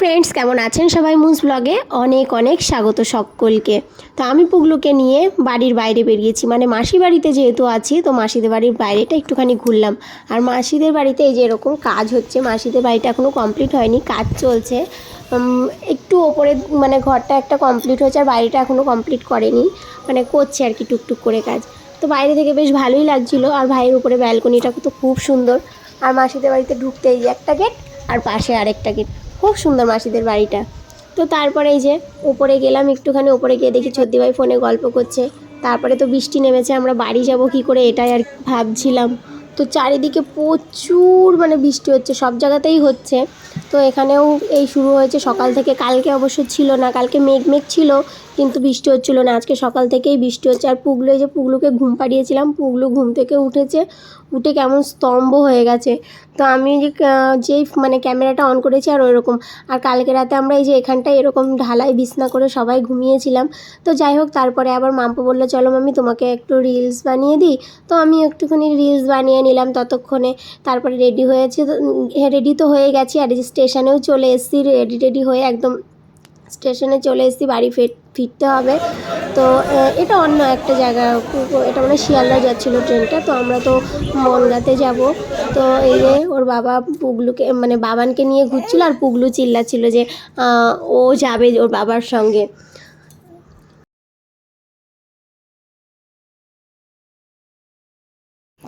Friends কেমন আছেন সবাই? মুজ ব্লগে অনেক অনেক স্বাগত সকলকে। তো আমি পুগলুকে নিয়ে বাড়ির বাইরে বেরিয়েছি। মানে মাসি বাড়িতে যেহেতু আছি, তো মাসিদের বাড়ির বাইরেটা একটুখানি ঘুরলাম। আর মাসিদের বাড়িতে এই যে এরকম কাজ হচ্ছে, মাসিদের বাড়িটা এখনও কমপ্লিট হয়নি, কাজ চলছে। একটু ওপরে মানে ঘরটা একটা কমপ্লিট হয়েছে, আর বাড়িটা এখনও কমপ্লিট করেনি। মানে করছে আর কি টুকটুক করে কাজ। তো বাইরে থেকে বেশ ভালোই লাগছিল, আর ভাইয়ের উপরে ব্যালকনিটা তো খুব সুন্দর। আর মাসিদের বাড়িতে ঢুকতে এই একটা গেট আর পাশে আরেকটা গেট খুব সুন্দর মাসিদের বাড়িটা। তো তারপরে এই যে ওপরে গেলাম, একটুখানি ওপরে গিয়ে দেখি ছদ্দিভাই ফোনে গল্প করছে। তারপরে তো বৃষ্টি নেমেছে, আমরা বাড়ি যাব কি করে এটাই আর ভাবছিলাম। তো চারিদিকে প্রচুর মানে বৃষ্টি হচ্ছে, সব জায়গাতেই হচ্ছে। তো এখানেও এই শুরু হয়েছে। সকাল থেকে কালকে অবশ্য ছিল না, কালকে মেঘ মেঘ ছিল, কিন্তু বৃষ্টি হচ্ছিল না। আজকে সকাল থেকেই বৃষ্টি হচ্ছে। আর পুগলু যে পুগলুকে ঘুম পাড়িয়েছিলাম, পুগলু ঘুম থেকে উঠেছে। উঠে কেমন স্তম্ভ হয়ে গেছে। তো আমি যেই মানে ক্যামেরাটা অন করেছি আর ওইরকম। আর কালকে রাতে আমরা এই যে এখানটায় এরকম ঢালাই বিছনা করে সবাই ঘুমিয়েছিলাম। তো যাই হোক, তারপরে আবার মাম্পু বলল, চলো মামি তোমাকে একটু রিলস বানিয়ে দিই। তো আমি একটুখানি রিলস বানিয়ে নিলাম ততক্ষণে। তারপরে রেডি হয়েছে রেডি তো হয়ে গেছি। আর স্টেশনেও চলে এসেছি রেডি টেডি হয়ে একদম স্টেশনে চলে এসেছি, বাড়ি ফের, ফিরতে হবে। তো এটা অন্য একটা জায়গা, এটা মানে শিয়ালদা যাচ্ছিল ট্রেনটা, তো আমরা তো মনগাতে যাব। তো এই যে ওর বাবা পুগলুকে মানে বাবানকে নিয়ে ঘুরছিল আর পুগলু চিল্লাচ্ছিল যে ও যাবে ওর বাবার সঙ্গে।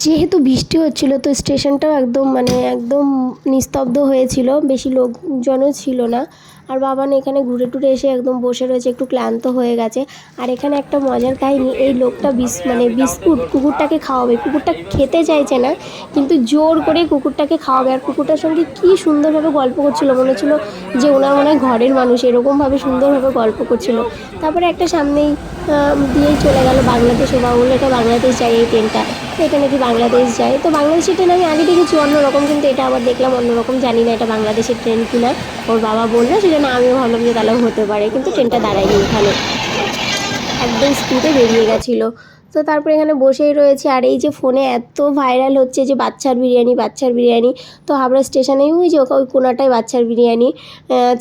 যেহেতু বৃষ্টি হচ্ছিল, তো স্টেশনটাও একদম মানে একদম নিস্তব্ধ হয়েছিল, বেশি লোকজনও ছিল না। আর বাবান এখানে ঘুরে টুরে এসে একদম বসে রয়েছে, একটু ক্লান্ত হয়ে গেছে। আর এখানে একটা মজার কাহিনী, এই লোকটা বিস মানে বিস্কুট কুকুরটাকে খাওয়াবে। কুকুরটা খেতে চাইছে না, কিন্তু জোর করে কুকুরটাকে খাওয়াবে। আর কুকুরটার সঙ্গে কী সুন্দরভাবে গল্প করছিল, মনে হচ্ছিল যে ওনার মনে হয় ঘরের মানুষ, এরকমভাবে সুন্দরভাবে গল্প করছিল। তারপরে একটা সামনেই দিয়েই চলে গেল বাংলাদেশ, ও বাবুল এটা বাংলাদেশ যায় এই ট্রেনটা। তো এটা নাকি বাংলাদেশ যায়। তো বাংলাদেশের ট্রেন আমি আগে দেখেছি অন্যরকম কিন্তু এটা আবার দেখলাম অন্যরকম জানি না এটা বাংলাদেশের ট্রেন কিনা, ওর বাবা বলল, সেজন্য আমিও ভাবলাম যে তাহলে হতে পারে, কিন্তু ট্রেনটা দাঁড়ায়নি এখানে একদম স্পিডে বেরিয়ে গেছিল। তো তারপরে এখানে বসেই রয়েছে। আর এই যে ফোনে এত ভাইরাল হচ্ছে যে বাচ্চার বিরিয়ানি বাচ্চার বিরিয়ানি। তো হাবড়া স্টেশনেই ওই যে ওই কোনাটায় বাচ্চার বিরিয়ানি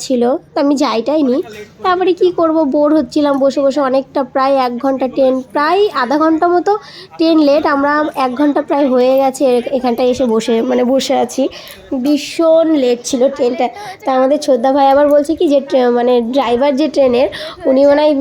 ছিল। তো আমি যাইটাই নি। তারপরে কি করব? বোর হচ্ছিলাম বসে বসে অনেকটা প্রায় এক ঘণ্টা ট্রেন, প্রায় আধা ঘণ্টা মতো ট্রেন লেট। আমরা এক ঘণ্টা প্রায় হয়ে গেছে এখানটায় এসে বসে মানে বসে আছি। ভীষণ লেট ছিল ট্রেনটা। তা আমাদের ছোদ্দা ভাই আবার বলছে কি যে মানে ড্রাইভার যে ট্রেনের, উনি হয়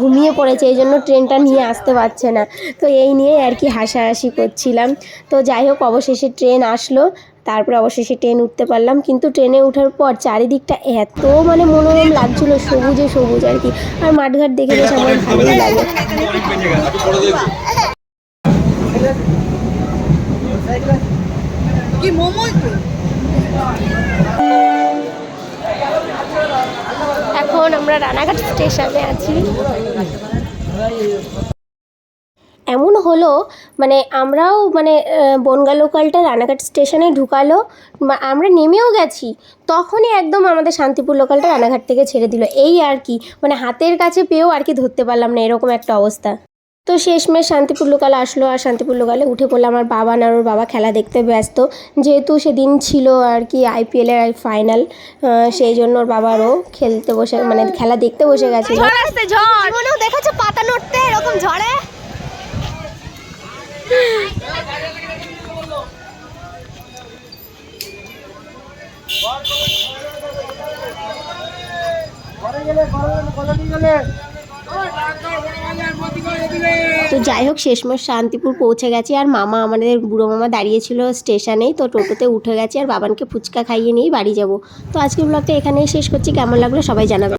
ঘুমিয়ে পড়েছে। এই জন্য ট্রেনটা নিয়ে আসতে পারছে না। তো এই নিয়ে আর কি হাসাহাসি করছিলাম। তো যাই হোক অবশেষে ট্রেন আসলো। তারপরে অবশেষে ট্রেন উঠতে পারলাম। কিন্তু ট্রেনে ওঠার পর চারিদিকটা এত মানে মনোরম লাগছিল সবুজে সবুজ আর কি। আর মাঠঘাট দেখে বেশ আমার ভালোই লাগে। কি মোমো এখন আমরা রানাঘাট স্টেশনে আছি। এমন হলো মানে আমরাও মানে বনগা লোকালটা রানাঘাট স্টেশনে ঢুকালো আমরা নেমেও গেছি। তখনই একদম আমাদের শান্তিপুর লোকালটা রানাঘাট থেকে ছেড়ে দিল। এই আর কি মানে হাতের কাছে পেয়েও আর কি ধরতে পারলাম না এরকম একটা অবস্থা। তো শেষমেশ শান্তিপুর লোকাল আসলো আর শান্তিপুর লোকালে উঠে পড়ল আমার বাবা আর ওর বাবা খেলা দেখতে ব্যস্ত। যেহেতু সেদিন ছিল আর কি আইপিএলের ফাইনাল সেই জন্য ওর বাবারও খেলতে বসে মানে খেলা দেখতে বসে গেছিল। ঝড় আসছে ঝড়। দেখেছ পাতা নড়তে এরকম ঝড়ে। তো যাই হোক, শেষমেশ শান্তিপুর পৌঁছে গেছি আর মামা আমাদের বুড়ো মামা দাঁড়িয়েছিল স্টেশনেই তো টোটোতে উঠে গেছে আর বাবানকে ফুচকা খাইয়ে নিয়েই বাড়ি যাব। তো আজকের ব্লগটা এখানেই শেষ করছি। কেমন লাগল সবাই জানাবে।